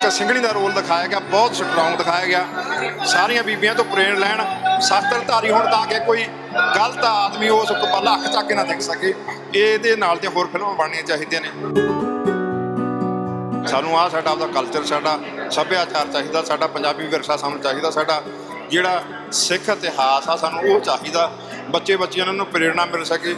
ਇੱਕ ਸਿੰਘਣੀ ਦਾ ਰੋਲ ਦਿਖਾਇਆ ਗਿਆ, ਬਹੁਤ ਸਟਰੋਂਗ ਦਿਖਾਇਆ ਗਿਆ। ਸਾਰੀਆਂ ਬੀਬੀਆਂ ਤੋਂ ਪ੍ਰੇਰਣ ਲੈਣ ਸ਼ਸਤਰਧਾਰੀ ਹੋਣ ਤਾਂ ਕਿ ਕੋਈ ਗਲਤ ਆਦਮੀ ਉਸ ਪੱਲਾ ਅੱਖ ਚੱਕ ਕੇ ਨਾ ਦੇਖ ਸਕੇ। ਇਹਦੇ ਨਾਲ ਤੇ ਹੋਰ ਫਿਲਮਾਂ ਬਣਨੀਆਂ ਚਾਹੀਦੀਆਂ ਨੇ। ਸਾਨੂੰ ਆ ਸਾਡਾ ਆਪਦਾ ਕਲਚਰ ਸਾਡਾ ਸੱਭਿਆਚਾਰ ਚਾਹੀਦਾ, ਸਾਡਾ ਪੰਜਾਬੀ ਵਿਰਸਾ ਸਾਨੂੰ ਚਾਹੀਦਾ, ਸਾਡਾ ਜਿਹੜਾ ਸਿੱਖ ਇਤਿਹਾਸ ਆ, ਸਾਨੂੰ ਉਹ ਚਾਹੀਦਾ। ਬੱਚੇ ਬੱਚੀਆਂ ਨੂੰ ਪ੍ਰੇਰਣਾ ਮਿਲ ਸਕੇ।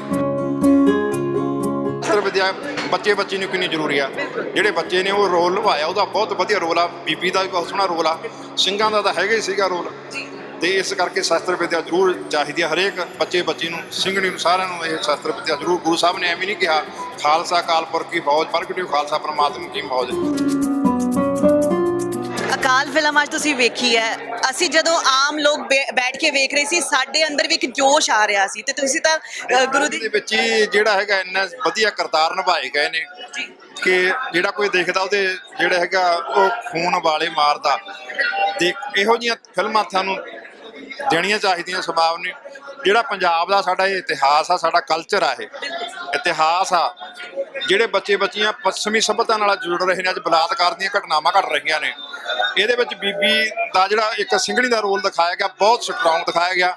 ਸਿਰਫ ਵਿਦਿਆ ਬੱਚੇ ਬੱਚੀ ਨੂੰ ਕਿੰਨੀ ਜ਼ਰੂਰੀ ਆ? ਜਿਹੜੇ ਬੱਚੇ ਨੇ ਉਹ ਰੋਲ ਨਿਭਾਇਆ ਉਹਦਾ ਬਹੁਤ ਵਧੀਆ ਰੋਲ ਆ ਬੀਬੀ ਦਾ ਵੀ ਬਹੁਤ ਸੋਹਣਾ ਰੋਲ ਆ ਸਿੰਘਾਂ ਦਾ ਤਾਂ ਹੈਗਾ ਹੀ ਸੀਗਾ ਰੋਲ। ਤੇ ਇਸ ਕਰਕੇ ਸ਼ਸਤਰ ਵਿਦਿਆ ਜ਼ਰੂਰ ਚਾਹੀਦੀ ਆ ਹਰੇਕ ਬੱਚੇ ਬੱਚੀ ਨੂੰ ਸਿੰਘਣੀ ਨੂੰ ਸਾਰਿਆਂ ਨੂੰ ਇਹ ਸ਼ਸਤਰ ਵਿਦਿਆ ਜ਼ਰੂਰ ਗੁਰੂ ਸਾਹਿਬ ਨੇ ਐਵੇਂ ਨਹੀਂ ਕਿਹਾ ਖਾਲਸਾ ਕਾਲਪੁਰ ਕੀ ਫੌਜ ਪ੍ਰਗਟਿਓ ਖਾਲਸਾ ਪ੍ਰਮਾਤਮਾ ਕੀ ਫੌਜ। ਅਕਾਲ ਫਿਲਮ ਅੱਜ ਤੁਸੀਂ ਵੇਖੀ ਹੈ। ਅਸੀਂ ਜਦੋਂ ਆਮ ਲੋਕ ਬੈ- ਬੈਠ ਕੇ ਵੇਖ ਰਹੇ ਸੀ ਸਾਡੇ ਅੰਦਰ ਵੀ ਇੱਕ ਜੋਸ਼ ਆ ਰਿਹਾ ਸੀ ਤੇ ਤੁਸੀਂ ਤਾਂ ਅ, ਗੁਰੂ ਦੀ ਦੇ ਵਿੱਚ ਹੀ ਜਿਹੜਾ ਹੈਗਾ ਇੰਨਾ ਵਧੀਆ ਕਰਤਾਰ ਨਿਭਾਏ ਗਏ ਨੇ ਕਿ ਜਿਹੜਾ ਕੋਈ ਦੇਖਦਾ ਉਹਦੇ ਜਿਹੜਾ ਹੈਗਾ ਉਹ ਖੂਨ ਵਾਲੇ ਮਾਰਦਾ। ਦੇਖ ਇਹੋ ਜੀਆਂ ਫਿਲਮਾਂ ਸਾਨੂੰ ਦੇਣੀਆਂ ਚਾਹੀਦੀਆਂ ਸਮਾਜ ਨੇ। ਜਿਹੜਾ ਪੰਜਾਬ ਦਾ ਸਾਡਾ ਇਹ ਇਤਿਹਾਸ ਆ ਸਾਡਾ ਕਲਚਰ ਆ ਇਹ। ਇਤਿਹਾਸ ਆ ਜਿਹੜੇ ਬੱਚੇ ਬੱਚੀਆਂ ਪੱਛਮੀ ਸਭਿਅਤਾ ਨਾਲ ਜੁੜ ਰਹੇ ਨੇ ਅੱਜ ਬਲਾਤਕਾਰ ਦੀਆਂ ਘਟਨਾਵਾਂ ਘਟ ਰਹੀਆਂ ਨੇ। ਇਹਦੇ ਵਿੱਚ ਬੀਬੀ ਦਾ ਜਿਹੜਾ ਇੱਕ ਸਿੰਘਣੀ ਦਾ ਰੋਲ ਦਿਖਾਇਆ ਗਿਆ, ਬਹੁਤ ਸਟਰੋਂਗ ਦਿਖਾਇਆ ਗਿਆ।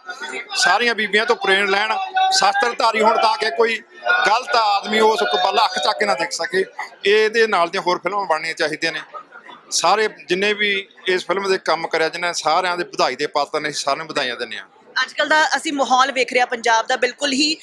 ਸਾਰੀਆਂ ਬੀਬੀਆਂ ਤੋਂ ਪ੍ਰੇਰਣ ਲੈਣ, ਸ਼ਾਸਤਰਧਾਰੀ ਹੋਣ ਤਾਂ ਕਿ ਕੋਈ ਗਲਤ ਆਦਮੀ ਉਸ ਪੱਲਾ ਅੱਖ ਚੱਕ ਕੇ ਨਾ ਦੇਖ ਸਕੇ। ਇਹਦੇ ਨਾਲ ਦੀਆਂ ਹੋਰ ਫਿਲਮਾਂ ਬਣਨੀਆਂ ਚਾਹੀਦੀਆਂ ਨੇ। ਸਾਰੇ ਜਿੰਨੇ ਵੀ ਇਸ ਫਿਲਮ ਦੇ ਕੰਮ ਕਰਿਆ, ਜਿਨ੍ਹਾਂ ਸਾਰਿਆਂ ਦੇ ਵਧਾਈ ਦੇ ਪਾਤਰ ਨੇ, ਅਸੀਂ ਸਾਰਿਆਂ ਨੂੰ ਵਧਾਈਆਂ ਦਿੰਦੇ ਹਾਂ। ਅੱਜ ਕੱਲ ਦਾ ਅਸੀਂ ਮਾਹੌਲ ਵੇਖ ਰਹੇ ਪੰਜਾਬ ਦਾ ਬਿਲਕੁਲ ਹੀ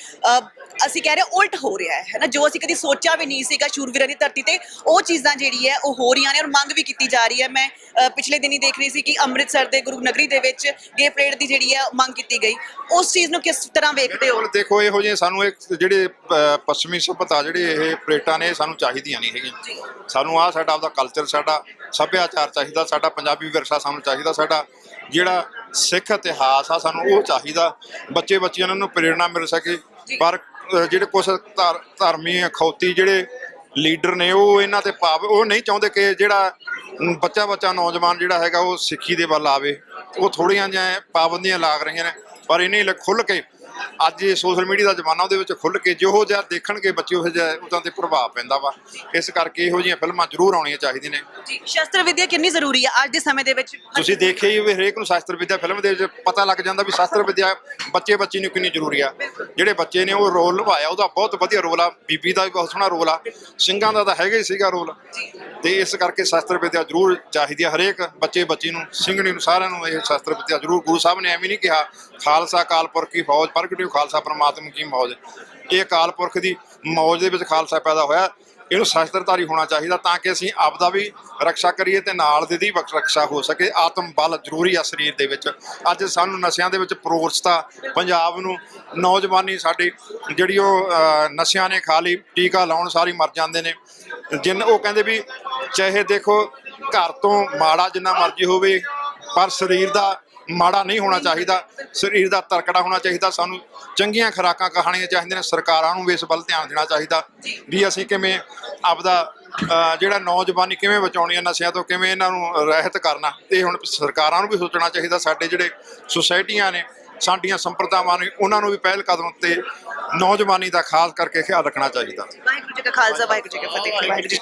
ਅਸੀਂ ਕਹਿ ਰਹੇ ਉਲਟ ਹੋ ਰਿਹਾ ਹੈ ਨਾ ਜੋ ਅਸੀਂ ਕਦੀ ਸੋਚਿਆ ਵੀ ਨਹੀਂ ਸੀਗਾ ਸ਼ੂਰਵੀਰਾਂ ਦੀ ਧਰਤੀ ਤੇ ਉਹ ਚੀਜ਼ਾਂ ਜਿਹੜੀ ਹੈ ਉਹ ਹੋ ਰਹੀਆਂ ਨੇ ਔਰ ਮੰਗ ਵੀ ਕੀਤੀ ਜਾ ਰਹੀ ਹੈ। ਮੈਂ ਪਿਛਲੇ ਦਿਨੀ ਦੇਖ ਰਹੀ ਸੀ ਕਿ ਅੰਮ੍ਰਿਤਸਰ ਦੇ ਗੁਰੂ ਨਗਰੀ ਦੇ ਵਿੱਚ ਗੇ ਪਰੇਡ ਦੀ ਜਿਹੜੀ ਹੈ ਮੰਗ ਕੀਤੀ ਗਈ। ਉਸ ਚੀਜ਼ ਨੂੰ ਕਿਸ ਤਰ੍ਹਾਂ ਵੇਖਦੇ ਹੋ? ਬਿਲਕੁਲ ਦੇਖੋ ਇਹੋ ਜਿਹੇ ਸਾਨੂੰ ਇੱਕ ਜਿਹੜੇ ਅਹ, ਪੱਛਮੀ ਸਭਿਅਤਾ ਜਿਹੜੇ ਇਹ ਪਲੇਟਾਂ ਨੇ ਸਾਨੂੰ ਚਾਹੀਦੀਆਂ ਨਹੀਂ ਹੈਗੀਆਂ। ਸਾਨੂੰ ਆ ਸਾਡਾ ਆਪਦਾ ਕਲਚਰ ਸਾਡਾ ਸੱਭਿਆਚਾਰ ਚਾਹੀਦਾ ਸਾਡਾ ਪੰਜਾਬੀ ਵਿਰਸਾ ਸਾਨੂੰ ਚਾਹੀਦਾ ਸਾਡਾ ਜਿਹੜਾ ਸਿੱਖ ਇਤਿਹਾਸ ਆ ਸਾਨੂੰ ਉਹ ਚਾਹੀਦਾ। ਬੱਚੇ ਬੱਚੀਆਂ ਨੂੰ ਪ੍ਰੇਰਣਾ ਮਿਲ ਸਕੇ। ਪਰ ਜਿਹੜੇ ਕੁਝ ਧਰਮੀ ਅਖੌਤੀ ਜਿਹੜੇ ਲੀਡਰ ਨੇ ਉਹ ਇਹਨਾਂ ਤੇ ਪਾਵ ਉਹ ਨਹੀਂ ਚਾਹੁੰਦੇ ਕਿ ਜਿਹੜਾ ਬੱਚਾ ਬੱਚਾ ਨੌਜਵਾਨ ਜਿਹੜਾ ਹੈਗਾ ਉਹ ਸਿੱਖੀ ਦੇ ਵੱਲ ਆਵੇ। ਉਹ ਥੋੜੀਆਂ ਜਿਹੀਆਂ ਪਾਬੰਦੀਆਂ ਲਾਗ ਰਹੀਆਂ ਨੇ। ਪਰ ਇਹਨੇ ਖੁੱਲ ਕੇ ਅੱਜ ਇਹ ਸੋਸ਼ਲ ਮੀਡੀਆ ਦਾ ਜ਼ਮਾਨਾ ਉਹਦੇ ਵਿੱਚ ਖੁੱਲ ਕੇ ਜਿਹੋ ਜਿਹਾ ਦੇਖਣਗੇ ਬੱਚੇ ਉਹ ਜਿਹਾ ਉਹਨਾਂ ਤੇ ਪ੍ਰਭਾਵ ਪੈਂਦਾ ਵਾ। ਇਸ ਕਰਕੇ ਇਹੋ ਜਿਹੀਆਂ ਫਿਲਮਾਂ ਜ਼ਰੂਰ ਆਉਣੀਆਂ ਚਾਹੀਦੀਆਂ ਨੇ। ਜੀ ਸ਼ਸਤਰ ਵਿਦਿਆ ਕਿੰਨੀ ਜ਼ਰੂਰੀ ਹੈ ਅੱਜ ਦੇ ਸਮੇਂ ਦੇ ਵਿੱਚ? ਤੁਸੀਂ ਦੇਖਿਆ ਹੀ ਵੀ ਹਰੇਕ ਨੂੰ ਸ਼ਾਸਤਰ ਵਿਦਿਆ ਫਿਲਮ ਦੇ ਵਿੱਚ ਪਤਾ ਲੱਗ ਜਾਂਦਾ ਵੀ ਸ਼ਾਸਤਰ ਵਿਦਿਆ ਬੱਚੇ ਬੱਚੀ ਨੂੰ ਕਿੰਨੀ ਜ਼ਰੂਰੀ ਆ। ਜਿਹੜੇ ਬੱਚੇ ਨੇ ਉਹ ਰੋਲ ਨਿਭਾਇਆ ਉਹਦਾ ਬਹੁਤ ਵਧੀਆ ਰੋਲ ਆ। ਬੀਬੀ ਦਾ ਵੀ ਬਹੁਤ ਸੋਹਣਾ ਰੋਲ ਆ। ਸਿੰਘਾਂ ਦਾ ਤਾਂ ਹੈਗਾ ਹੀ ਸੀਗਾ ਰੋਲ। ਤੇ ਇਸ ਕਰਕੇ ਸ਼ਾਸਤਰ ਵਿਦਿਆ ਜ਼ਰੂਰ ਚਾਹੀਦੀ ਆ। ਹਰੇਕ ਬੱਚੇ ਬੱਚੀ ਨੂੰ ਸਿੰਘਣੀ ਨੂੰ ਸਾਰਿਆਂ ਨੂੰ ਇਹ ਸ਼ਾਸਤਰ ਵਿਦਿਆ ਜ਼ਰੂਰ ਗੁਰੂ ਸਾਹਿਬ ਨੇ ਐਵੇਂ ਨਹੀਂ ਕਿਹਾ ਖਾਲਸਾ ਕਾਲਪੁਰ ਕੀ ਫੌਜ ਪ੍ਰਗਟਿਓ ਖਾਲਸਾ ਪ੍ਰਮਾਤਮਾ ਕੀ ਮੌਜ। ਇਹ ਅਕਾਲ ਪੁਰਖ ਦੀ ਮੌਜ ਦੇ ਵਿੱਚ ਖਾਲਸਾ ਪੈਦਾ ਹੋਇਆ। ਇਹਨੂੰ ਸ਼ਸਤਰਧਾਰੀ ਹੋਣਾ ਚਾਹੀਦਾ ਤਾਂ ਕਿ ਅਸੀਂ ਆਪ ਦਾ ਵੀ ਰੱਖਿਆ ਕਰੀਏ ਤੇ ਨਾਲ ਦੇ ਦੀ ਵੀ ਰੱਖਿਆ ਹੋ ਸਕੇ। ਆਤਮ ਬਲ ਜ਼ਰੂਰੀ ਆ ਸਰੀਰ ਦੇ ਵਿੱਚ। ਅੱਜ ਸਾਨੂੰ ਨਸ਼ਿਆਂ ਦੇ ਵਿੱਚ ਪ੍ਰੋਰਸਤਾ ਪੰਜਾਬ ਨੂੰ। ਨੌਜਵਾਨੀ ਸਾਡੀ ਜਿਹੜੀ ਉਹ ਨਸ਼ਿਆਂ ਨੇ ਖਾ ਲਈ, ਟੀਕਾ ਲਾਉਣ ਸਾਰੀ ਮਰ ਜਾਂਦੇ ਨੇ। ਜਿੰਨ ਉਹ ਕਹਿੰਦੇ ਵੀ ਚਾਹੇ ਦੇਖੋ ਘਰ ਤੋਂ ਮਾੜਾ ਜਿੰਨਾ ਮਰਜ਼ੀ ਹੋਵੇ, ਪਰ ਸਰੀਰ ਦਾ ਮਾੜਾ ਨਹੀਂ ਹੋਣਾ ਚਾਹੀਦਾ ਸਰੀਰ ਦਾ ਤਰਕੜਾ ਹੋਣਾ ਚਾਹੀਦਾ ਸਾਨੂੰ ਚੰਗੀਆਂ ਖੁਰਾਕਾਂ ਖਾਣੀਆਂ ਚਾਹੀਦੀਆਂ ਨੇ ਸਰਕਾਰਾਂ ਨੂੰ ਵੀ ਇਸ ਵੱਲ ਧਿਆਨ ਦੇਣਾ ਚਾਹੀਦਾ ਵੀ ਅਸੀਂ ਕਿਵੇਂ ਆਪਦਾ ਜਿਹੜਾ ਨੌਜਵਾਨੀ ਕਿਵੇਂ ਬਚਾਉਣੀ ਹੈ ਨਸ਼ਿਆਂ ਤੋਂ ਕਿਵੇਂ ਇਹਨਾਂ ਨੂੰ ਰਹਿਤ ਕਰਨਾ ਤੇ ਹੁਣ ਸਰਕਾਰਾਂ ਨੂੰ ਵੀ ਸੋਚਣਾ ਚਾਹੀਦਾ ਸਾਡੇ ਜਿਹੜੇ ਸੁਸਾਇਟੀਆਂ ਨੇ ਸਾਡੀਆਂ ਸੰਪਰਦਾਵਾਂ ਨੇ ਉਹਨਾਂ ਨੂੰ ਵੀ ਪਹਿਲ ਕਦਮ ਤੇ ਨੌਜਵਾਨੀ ਦਾ ਖਾਸ ਕਰਕੇ ਖਿਆਲ ਰੱਖਣਾ ਚਾਹੀਦਾ। ਵਾਹਿਗੁਰੂ ਜੀ ਕਾ ਖਾਲਸਾ ਵਾਹਿਗੁਰੂ ਜੀ ਕੀ ਫਤਿਹ ਵਾਹਿਗੁਰੂ ਜੀ